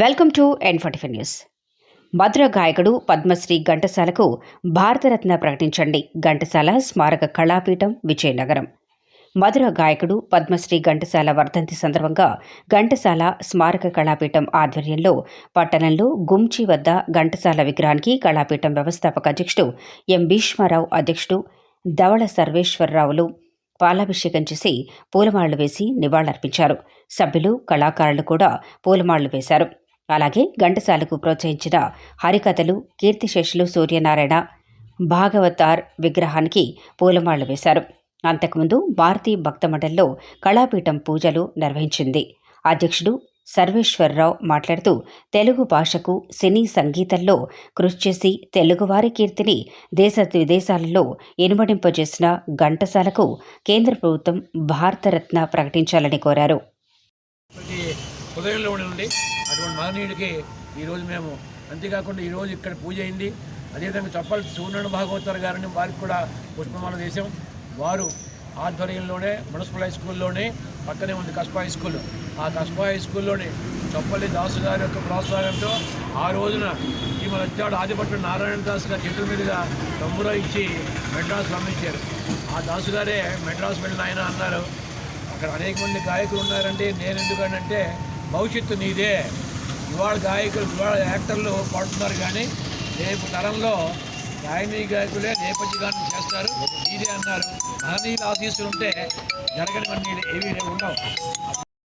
Welcome to N forty news. మధుర గాయకుడు పద్మశ్రీ ఘంటసాలకు భారతరత్న ప్రకటించండి. ఘంటసాల స్మారక కళాపీఠం విజయనగరం. మధుర గాయకుడు పద్మశ్రీ ఘంటసాల వర్ధంతి సందర్భంగా ఘంటసాల స్మారక కళాపీఠం ఆధ్వర్యంలో పట్టణంలో గుంచి వద్ద ఘంటసాల విగ్రహానికి కళాపీఠం వ్యవస్థాపక అధ్యక్షుడు ఎం భీష్మారావు అధ్యక్షుడు ధవళ సర్వేశ్వరరావులు పాలాభిషేకం చేసి పూలమాళ్ళు వేసి నివాళులర్పించారు. సభ్యులు కళాకారులు కూడా పూలమాళ్ళు వేశారు. అలాగే ఘంటసాలకు ప్రోత్సహించిన హరికథలు కీర్తిశేషులు సూర్యనారాయణ భాగవతార్ విగ్రహానికి పూలమాళ్ళు వేశారు. అంతకుముందు భారతీ భక్త మండలిలో కళాపీఠం పూజలు నిర్వహించింది. అధ్యక్షుడు సర్వేశ్వరరావు మాట్లాడుతూ తెలుగు భాషకు సినీ సంగీతంలో కృషి చేసి తెలుగువారి కీర్తిని దేశ విదేశాలలో ఇనుమడింపజేసిన ఘంటసాలకు కేంద్ర ప్రభుత్వం భారతరత్న ప్రకటించాలని కోరారు. హృదయంలో ఉండి అటువంటి మహనీయుడికి ఈరోజు మేము అంతేకాకుండా ఈరోజు ఇక్కడ పూజ అయింది. అదేవిధంగా చప్పల్ సూర్యుడు భాగవతర్ గారిని. వారికి కూడా పుష్పమాల దేశం వారు ఆధ్వర్యంలోనే మున్సిపల్ హై స్కూల్లోనే పక్కనే ఉంది కస్పా హై స్కూల్. ఆ కస్పా హై స్కూల్లోని చొప్పల్లి దాసు గారి యొక్క ప్రోత్సాహంతో ఆ రోజున ఈ వచ్చాడు ఆదిపట్ల నారాయణ దాస్ గారి చేతుల మీదుగా తమ్మురా ఇచ్చి మెడ్రాస్ పంపించారు ఆ దాసు గారే మెడ్రాస్ వెళ్ళిన ఆయన అన్నారు అక్కడ అనేక మంది గాయకులు ఉన్నారంటే నేను ఎందుకంటే భవిష్యత్తు నీదే. ఇవాళ గాయకులు ఇవాళ యాక్టర్లు పాడుతున్నారు కానీ రేపు తరంలో గాయని గాయకులే నేపథ్య గానం చేస్తారు. నీదే అన్నారు. మహనీయుల ఆశీస్సులు ఉంటే జరగనివన్నీ ఏవి ఉండవు.